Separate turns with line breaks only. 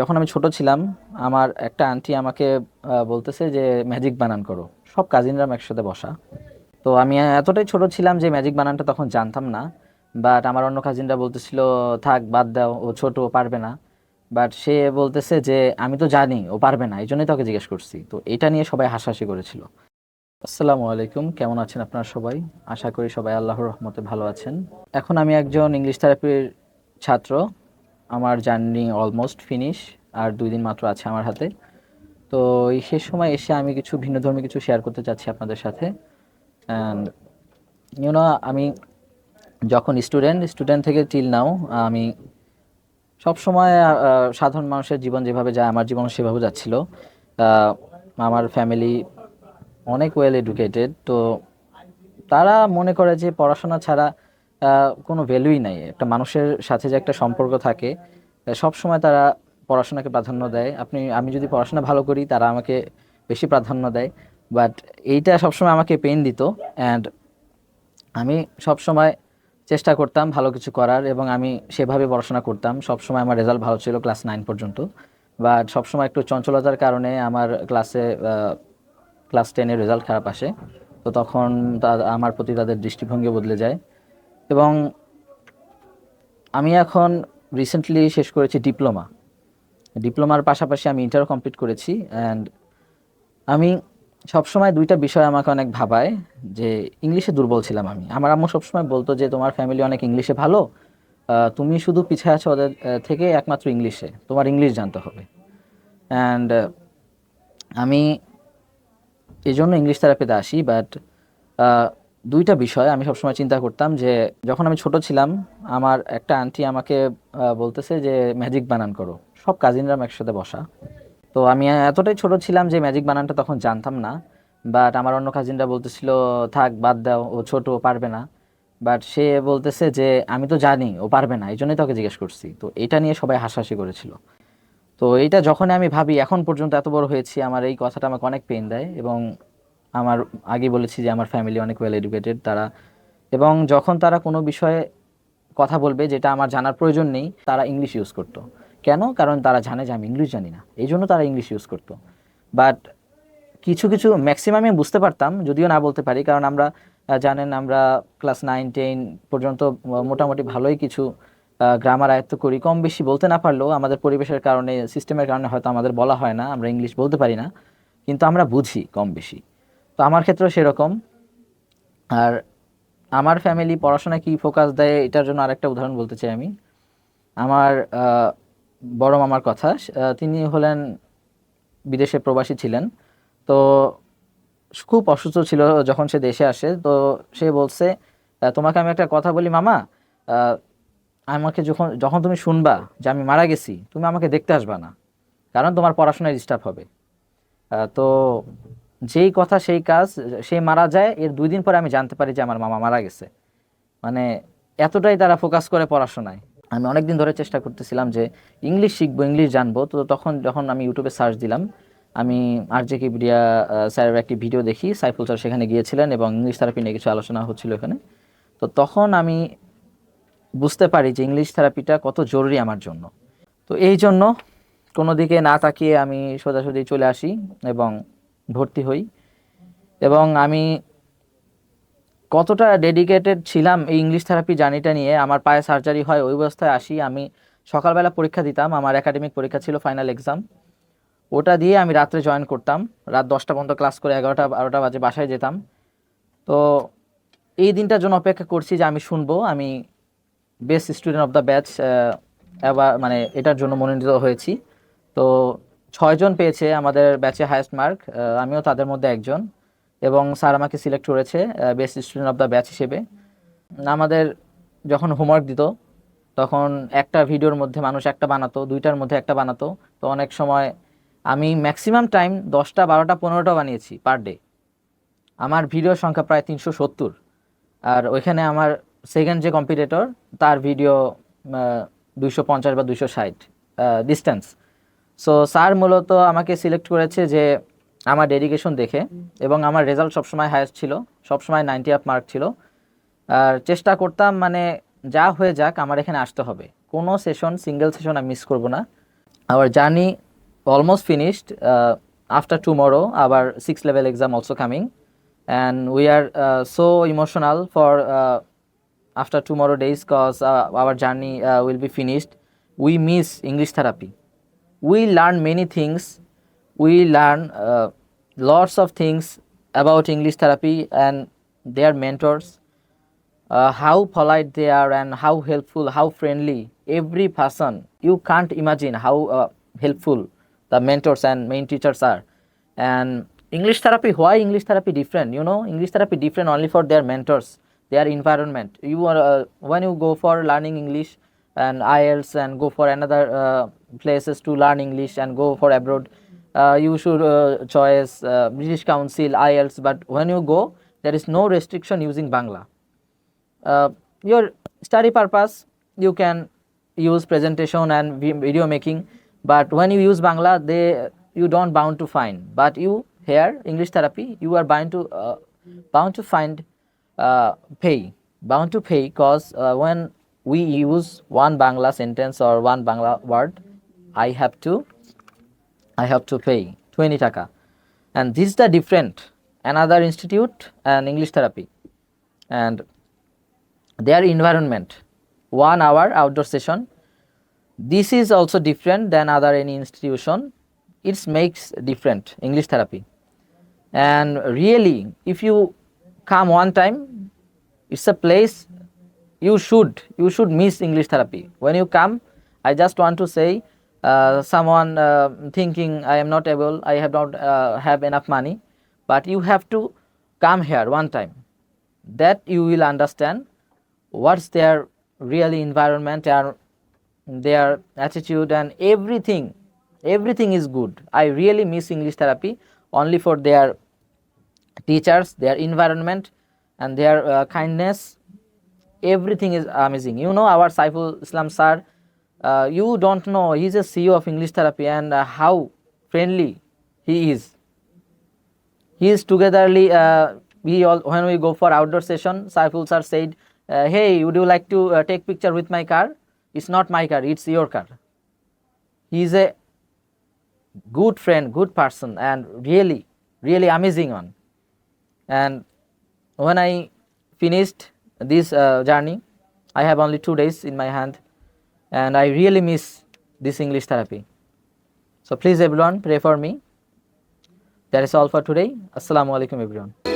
যখন আমি ছোট ছিলাম, আমার একটা আন্টি আমাকে বলতেছে যে ম্যাজিক বানান করো। সব কাজিনরা একসাথে বসা। তো আমি এতটাই ছোট ছিলাম যে ম্যাজিক বানানটা তখন জানতাম না। বাট আমার অন্য কাজিনরা বলতেছিল, থাক, বাদ দাও, ও ছোট, ও পারবে না। বাট সে বলতেছে যে, আমি তো জানি, ও পারবে না। এই জন্যই তোকে জিজ্ঞেস করছি। তো এটা নিয়ে সবাই হাসাহাসি করেছিল। আসসালামু আলাইকুম, কেমন আছেন আপনারা সবাই? আশা করি সবাই আল্লাহর রহমতে ভালো আছেন। এখন আমি একজন ইংলিশ থেরাপির ছাত্র। আমার জার্নি অলমোস্ট ফিনিশ, আর দুই দিন মাত্র আছে আমার হাতে। তো এই শেষ সময় এসে আমি কিছু ভিন্ন ধর্মী কিছু শেয়ার করতে চাচ্ছি আপনাদের সাথে। ইউনো আমি যখন স্টুডেন্ট স্টুডেন্ট থেকে টিল নাও আমি সবসময় সাধারণ মানুষের জীবন যেভাবে যায়, আমার জীবন সেভাবে যাচ্ছিল। আমার ফ্যামিলি অনেক ওয়েল এডুকেটেড তো তারা মনে করে যে পড়াশোনা ছাড়া কোনো ভ্যালুই নাই। একটা মানুষের সাথে যে একটা সম্পর্ক থাকে সব সময় তারা পড়াশোনাকে প্রাধান্য দেয়। আপনি, আমি যদি পড়াশোনা ভালো করি, তারা আমাকে বেশি প্রাধান্য দেয়। বাট এইটা সবসময় আমাকে পেন দিত। অ্যান্ড আমি সব সময় চেষ্টা করতাম ভালো কিছু করার এবং আমি সেভাবে পড়াশোনা করতাম। সব সময় আমার রেজাল্ট ভালো ছিল ক্লাস নাইন পর্যন্ত। বাট সবসময় একটু চঞ্চলতার কারণে আমার ক্লাসে ক্লাস টেনের রেজাল্ট খারাপ আসে। তো তখন আমার প্রতি তাদের দৃষ্টিভঙ্গি বদলে যায়। এবং আমি এখন রিসেন্টলি শেষ করেছি ডিপ্লোমা ডিপ্লোমার পাশাপাশি আমি ইন্টার কমপ্লিট করেছি অ্যান্ড আমি সবসময় দুইটা বিষয় আমাকে অনেক ভাবায় যে ইংলিশে দুর্বল ছিলাম আমি। আমার আম্মু সবসময় বলতো যে, তোমার ফ্যামিলি অনেক ইংলিশে ভালো তুমি শুধু পিছিয়ে আছো ওদের থেকে একমাত্র ইংলিশে, তোমার ইংলিশ জানতে হবে। অ্যান্ড আমি এই জন্য ইংলিশ থেরাপিতে আসি বাট দুইটা বিষয় আমি সবসময় চিন্তা করতাম যে যখন আমি ছোট ছিলাম, আমার একটা আন্টি আমাকে বলতেছে যে ম্যাজিক বানান করো। সব কাজিনরা একসাথে বসা। তো আমি এতটাই ছোট ছিলাম যে ম্যাজিক বানানটা তখন জানতাম না। বাট আমার অন্য কাজিনরা বলতেছিল, থাক, বাদ দাও, ও ছোট, ও পারবে না। বাট সে বলতেছে যে, আমি তো জানি, ও পারবে না। এই জন্যই তোকে জিজ্ঞেস করছি। তো এটা নিয়ে সবাই হাসাহাসি করেছিল। তো এইটা যখন আমি ভাবি, এখন পর্যন্ত এত বড় হয়েছি, আমার এই কথাটা আমাকে অনেক পেন দেয় এবং আমার, আগে বলেছি যে আমার ফ্যামিলি অনেক ওয়েল এডুকেটেড তারা, এবং যখন তারা কোনো বিষয়ে কথা বলবে যেটা আমার জানার প্রয়োজন নেই, তারা ইংলিশ ইউজ করতো। কেন? কারণ তারা জানে যে আমি ইংলিশ জানি না। এই জন্য তারা ইংলিশ ইউজ করতো। বাট কিছু কিছু ম্যাক্সিমাম বুঝতে পারতাম, যদিও না বলতে পারি, কারণ আমরা জানেন আমরা ক্লাস নাইন টেন পর্যন্ত মোটামুটি ভালোই কিছু গ্রামার আয়ত্ত করি। কম বেশি বলতে না পারলেও আমাদের পরিবেশের কারণে সিস্টেমের কারণে হয়তো আমাদের বলা হয় না, আমরা ইংলিশ বলতে পারি না। কিন্তু আমরা বুঝি কম বেশি। তো আমার ক্ষেত্রেও সেরকম। আর আমার ফ্যামিলি পড়াশোনায় কী ফোকাস দেয়, এটার জন্য আরেকটা উদাহরণ বলতে চাই আমি। আমার বড় মামার কথা তিনি হলেন বিদেশে প্রবাসী ছিলেন। তো খুব অসুস্থ ছিল যখন সে দেশে আসে। তো সে বলছে তোমাকে আমি একটা কথা বলি মামা। আমাকে যখন যখন তুমি শুনবা যে আমি মারা গেছি, তুমি আমাকে দেখতে আসবা না। কারণ তোমার পড়াশোনায় ডিস্টার্ব হবে। তো যেই কথা সেই কাজ, সে মারা যায়, এর দুই দিন পরে আমি জানতে পারি যে আমার মামা মারা গেছে। মানে এতটাই তারা ফোকাস করে পড়াশোনায়। আমি অনেক দিন ধরে চেষ্টা করতেছিলাম যে ইংলিশ শিখব, ইংলিশ জানব। তো তখন যখন আমি ইউটিউবে সার্চ দিলাম, আমি আর জে কিবরিয়া স্যারের একটি ভিডিও দেখি, সাইফুল স্যার সেখানে গিয়েছিলেন এবং ইংলিশ থেরাপি নিয়ে কিছু আলোচনা হচ্ছিল এখানে। তো তখন আমি বুঝতে পারি যে ইংলিশ থেরাপিটা কত জরুরি আমার জন্য। তো এই জন্য কোনো দিকে না তাকিয়ে আমি সোজাসুজি চলে আসি এবং ভর্তি হই। এবং আমি কতটা ডেডিকেটেড ছিলাম এই ইংলিশ থেরাপি জার্নিটা নিয়ে, আমার পায়ে সার্জারি হয় ওই অবস্থায় আসি, আমি সকালবেলা পরীক্ষা দিতাম, আমার একাডেমিক পরীক্ষা ছিল ফাইনাল এক্সাম ওটা দিয়ে আমি রাত্রে জয়েন করতাম, রাত দশটা পর্যন্ত ক্লাস করে এগারোটা, বারোটা বাজে বাসায় যেতাম। তো এই দিনটার জন্য অপেক্ষা করছি যে আমি শুনব, আমি best student of the batch মানে এটার জন্য মনোনীত হয়েছি। তো ছয়জন পেয়েছে আমাদের ব্যাচে হায়েস্ট মার্ক আমিও তাদের মধ্যে একজন। এবং স্যার আমাকে সিলেক্ট করেছে best student of the batch হিসেবে। আমাদের যখন হোমওয়ার্ক দিত, তখন একটা ভিডিওর মধ্যে মানুষ একটা বানাতো, দুইটার মধ্যে একটা বানাতো। তো অনেক সময় আমি ম্যাক্সিমাম টাইম দশটা, বারোটা, পনেরোটা বানিয়েছি পার ডে আমার ভিডিওর সংখ্যা প্রায় তিনশো সত্তর। আর ওইখানে আমার সেকেন্ড যে কম্পিটিটর তার ভিডিও দুইশো পঞ্চাশ বা দুইশো ষাট ডিস্টেন্স সো স্যার মূলত আমাকে সিলেক্ট করেছে যে আমার ডেডিকেশন দেখে এবং আমার রেজাল্ট সবসময় হায়েস্ট ছিল, সবসময় নাইনটি আপ মার্ক ছিল। আর চেষ্টা করতাম মানে যা হয়ে যাক আমার এখানে আসতে হবে। কোনো সেশন সিঙ্গেল সেশন আমি মিস করব না। uh, আবার journey almost finished after tomorrow আবার six level exam also coming and we are so emotional for after tomorrow days cause our journey will be finished we miss English therapy we learn many things we learn uh, lots of things about english therapy and their mentors uh, how polite they are and how helpful, how friendly every person. You can't imagine how uh, helpful the mentors and main teachers are. And English therapy, why English therapy different? You know, English therapy different only for their mentors, their environment. You are uh, when you go for learning English and IELTS and go for another uh, places to learn English and go for abroad. Uh, you should uh, choose uh, British Council IELTS, but when you go, there is no restriction using Bangla. Uh, your study purpose you can use presentation and video making but when you use bangla they you don't bound to find. But you here english therapy you are bound to uh, bound to find uh, pay. Bound to pay because uh, when we use one bangla sentence or one bangla word i have to I have to pay 20 taka. And this is the different another institute and English therapy. And their environment, one hour outdoor session. This is also different than other any institution. It makes different English therapy. And really, if you come one time, it's a place you should you should miss english therapy. When you come i just want to say uh, someone uh, thinking i am not able i have not uh, have enough money but you have to come here one time. That you will understand what's their really environment and their attitude and everything. Everything is good. I really miss english therapy only for their teachers their environment and their uh, kindness everything is amazing. You know our saiful islam sir uh, you don't know he's a ceo of english therapy and uh, how friendly he is. He is togetherly uh, we all when we go for outdoor session saiful sir said uh, hey would you like to uh, take picture with my car? It's not my car it's your car. He is a good friend good person and really really amazing one. And when i finished this uh, journey i have only two days in my hand and i really miss this english therapy so please everyone pray for me that is all for today assalamu alaikum everyone